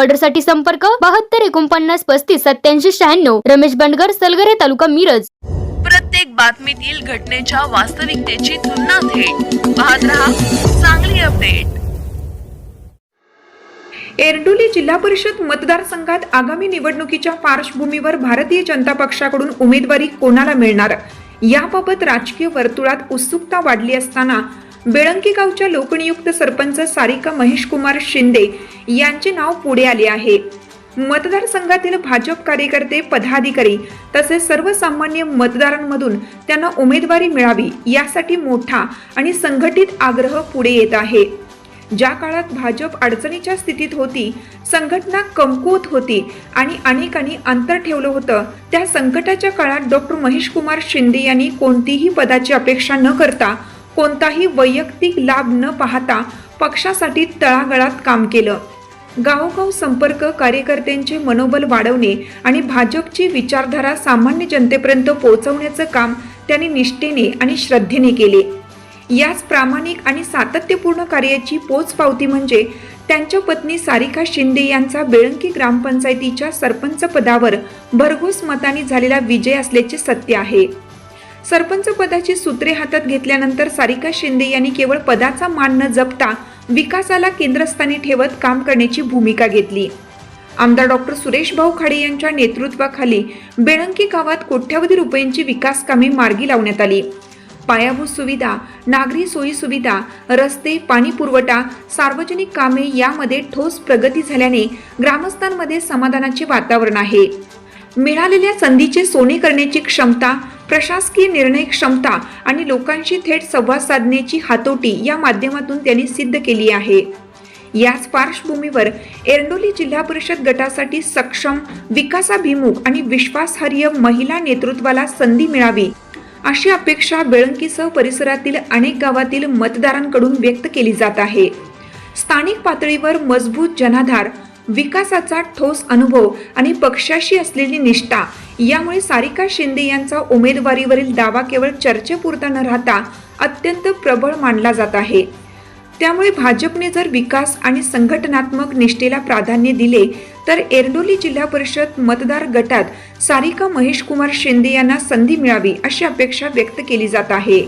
ऑर्डरसाठी संपर्क बहात्तर एकोणपन्नास पस्तीस सत्याऐंशी शहाण्णव. रमेश बंडगर सलगरे तालुका मिरज. प्रत्येक बातमीतील घटनेच्या वास्तविकतेची तुलना थेट. पाहत रहा चांगली अपडेट. एरडोली जिल्हा परिषद मतदारसंघात आगामी निवडणुकीच्या पार्श्वभूमीवर भारतीय जनता पक्षाकडून उमेदवारी कोणाला मिळणार? याबाबत राजकीय वर्तुळात उत्सुकता वाढली असताना बेळंकी गावच्या लोकनियुक्त सरपंच सारिका महेशकुमार शिंदे यांचे नाव पुढे आले आहे. मतदारसंघातील भाजप कार्यकर्ते पदाधिकारी तसेच सर्वसामान्य मतदारांमधून त्यांना उमेदवारी मिळावी यासाठी मोठा आणि संघटित आग्रह पुढे येत आहे. ज्या काळात भाजप अडचणीच्या स्थितीत होती संघटना कमकुवत होती आणि अनेकांनी अंतर ठेवलं होतं त्या संकटाच्या काळात डॉक्टर महेश कुमार शिंदे यांनी कोणतीही पदाची अपेक्षा न करता कोणताही वैयक्तिक लाभ न पाहता पक्षासाठी तळागळात काम केलं. गावोगाव संपर्क कार्यकर्त्यांचे मनोबल वाढवणे आणि भाजपची विचारधारा सामान्य जनतेपर्यंत पोहोचवण्याचं काम त्यांनी निष्ठेने आणि श्रद्धेने केले. याच प्रामाणिक आणि सातत्यपूर्ण कार्याची पोचपावती म्हणजे त्यांच्या पत्नी सारिका शिंदे यांचा बेळंकी ग्रामपंचायतीच्या सरपंच पदावर भरघोस मताने झालेला विजय असल्याचे सत्य आहे. सरपंच पदाची सूत्रे हातात घेतल्यानंतर सारिका शिंदे यांनी केवळ पदाचा मान न जपता विकासाला केंद्रस्थानी ठेवत काम करण्याची भूमिका घेतली. आमदार डॉक्टर सुरेश भाऊ खाडे यांच्या नेतृत्वाखाली बेळंकी गावात कोट्यावधी रुपयांची विकास कामे मार्गी लावण्यात आली. पायाभूत सुविधा नागरी सोयी सुविधा रस्ते पाणी पुरवठा सार्वजनिक कामे यामध्ये ठोस प्रगती झाल्याने ग्रामस्थांमध्ये समाधानाचे वातावरण आहे. मिळालेल्या संधीचे सोने करण्याची क्षमता प्रशासकीय निर्णय क्षमता आणि लोकांशी थेट संवाद साधण्याची हातोटी या माध्यमातून त्यांनी सिद्ध केली आहे. याच पार्श्वभूमीवर एरडोली जिल्हा परिषद गटासाठी सक्षम विकासाभिमुख आणि विश्वासार्ह महिला नेतृत्वाला संधी मिळावी अशी अपेक्षा बेळंकीसह परिसरातील अनेक गावातील मतदारांकडून व्यक्त केली जात आहे. स्थानिक पातळीवर मजबूत जनाधार विकासाचा ठोस अनुभव आणि पक्षाशी असलेली निष्ठा. यामुळे सारिका शिंदे यांचा उमेदवारीवरील दावा केवळ चर्चेपुरता न राहता अत्यंत प्रबळ मानला जात आहे. त्यामुळे भाजपने जर विकास आणि संघटनात्मक निष्ठेला प्राधान्य दिले तर एरडोली जिल्हा परिषद मतदार गटात सारिका महेशकुमार शिंदे यांना संधी मिळावी अशी अपेक्षा व्यक्त केली जात आहे.